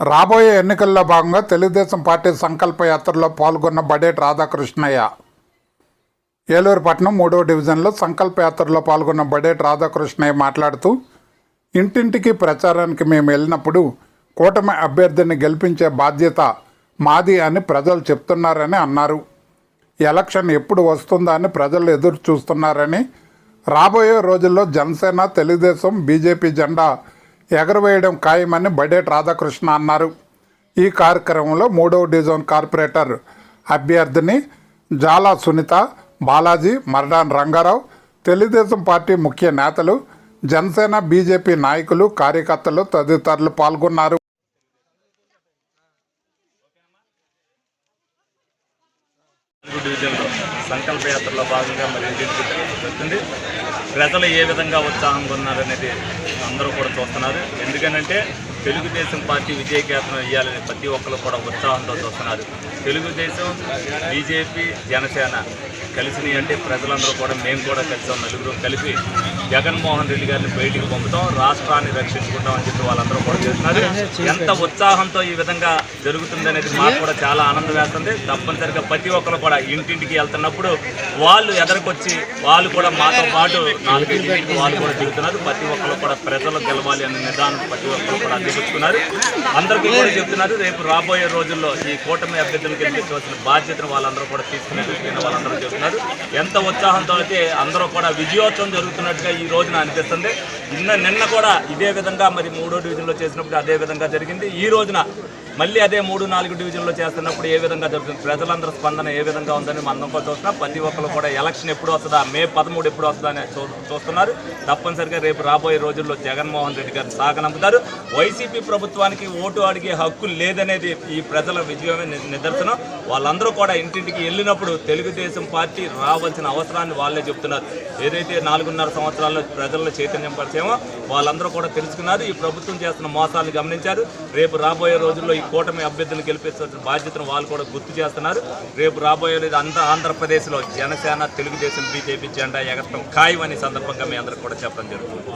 రాబోయే ఎన్నికల్లో భాగంగా తెలుగుదేశం పార్టీ సంకల్ప యాత్రలో పాల్గొన్న బడేటి రాధాకృష్ణయ్య. ఏలూరు పట్టణం డివిజన్లో సంకల్ప యాత్రలో పాల్గొన్న బడేటి రాధాకృష్ణయ్య మాట్లాడుతూ ఇంటింటికి ప్రచారానికి మేము వెళ్ళినప్పుడు కూటమి అభ్యర్థిని గెలిపించే బాధ్యత మాది అని ప్రజలు చెప్తున్నారని అన్నారు. ఎలక్షన్ ఎప్పుడు వస్తుందా అని ప్రజలు ఎదురు చూస్తున్నారని. రాబోయే రోజుల్లో జనసేన తెలుగుదేశం బీజేపీ జెండా ఎగరవేయడం ఖాయమని బడేటి రాధాకృష్ణ అన్నారు. ఈ కార్యక్రమంలో మూడవ డివిజన్ కార్పొరేటర్ అభ్యర్థిని జాలా సునీత బాలాజీ మరడాన్ రంగారావు తెలుగుదేశం పార్టీ ముఖ్య నేతలు జనసేన బీజేపీ నాయకులు కార్యకర్తలు తదితరులు పాల్గొన్నారు. సంకల్ప యాత్రలో భాగంగా మరి ప్రజలు ఏ విధంగా ఉత్సాహంగా ఉన్నారనేది అందరూ కూడా చూస్తున్నారు. ఎందుకనంటే తెలుగుదేశం పార్టీ విజయకేతనం ఇవ్వాలని ప్రతి ఒక్కరు కూడా ఉత్సాహంతో చూస్తున్నారు. తెలుగుదేశం బీజేపీ జనసేన కలిసినవి అంటే ప్రజలందరూ కూడా మేము కూడా కలిసాం నలుగురు కలిపి జగన్మోహన్ రెడ్డి గారిని బయటికి పంపుతాం రాష్ట్రాన్ని రక్షించుకుంటాం అని చెప్పి వాళ్ళందరూ కూడా చేస్తున్నారు. ఎంత ఉత్సాహంతో ఈ విధంగా జరుగుతుందనేది మాకు కూడా చాలా ఆనందం వేస్తుంది తప్పనిసరిగా ప్రతి ఒక్కరు కూడా ఇంటింటికి వెళ్తున్నప్పుడు వాళ్ళు ఎదరికొచ్చి వాళ్ళు కూడా మాతో పాటు నాలుగైదు వాళ్ళు కూడా దిగుతున్నారు. ప్రతి ఒక్కరు కూడా ప్రజలు గెలవాలి అనే నిదానం ప్రతి ఒక్కరు కూడా దిగుతున్నారు అందరికీ కూడా చెప్తున్నారు రేపు రాబోయే రోజుల్లో ఈ కూటమి అభ్యర్థులు గెలిపించవలసిన బాధ్యతను వాళ్ళందరూ కూడా తీసుకునేట్టుగా వాళ్ళందరూ చెప్తున్నారు. ఎంత ఉత్సాహంతో అయితే అందరూ కూడా విజయోత్సవం జరుగుతున్నట్టుగా ఈ రోజున అనిపిస్తుంది. నిన్న నిన్న కూడా ఇదే విధంగా మరి మూడో డివిజన్లో చేసినప్పుడు అదే విధంగా జరిగింది. ఈ రోజున మళ్ళీ అదే మూడు నాలుగు డివిజన్లో చేస్తున్నప్పుడు ఏ విధంగా జరుగుతుంది ప్రజలందరి స్పందన ఏ విధంగా ఉందని మనం కూడా చూస్తున్నాం. ప్రతి ఒక్కరు కూడా ఎలక్షన్ ఎప్పుడు వస్తుందా మే పదమూడు ఎప్పుడు వస్తుందా అని చూ చూస్తున్నారు. తప్పనిసరిగా రేపు రాబోయే రోజుల్లో జగన్మోహన్ రెడ్డి గారిని సాగనంపుతారు. వైసీపీ ప్రభుత్వానికి ఓటు అడిగే హక్కు లేదనేది ఈ ప్రజల విజయమే నిదర్శనం. వాళ్ళందరూ కూడా ఇంటింటికి వెళ్ళినప్పుడు తెలుగుదేశం పార్టీ రావాల్సిన అవసరాన్ని వాళ్ళే చెప్తున్నారు. ఏదైతే నాలుగున్నర సంవత్సరాల్లో ప్రజల్లో చైతన్యం పరిచయమో వాళ్ళందరూ కూడా తెలుసుకున్నారు. ఈ ప్రభుత్వం చేస్తున్న మోసాలు గమనించారు. రేపు రాబోయే రోజుల్లో ఈ కూటమి అభ్యర్థులను గెలిపించాల్సిన బాధ్యతను వాళ్ళు కూడా గుర్తు చేస్తున్నారు. రేపు రాబోయే అంత ఆంధ్రప్రదేశ్లో జనసేన తెలుగుదేశం బీజేపీ జెండా ఎగరటం ఖాయం అనే సందర్భంగా మీ అందరికి కూడా చెప్పడం జరుగుతుంది.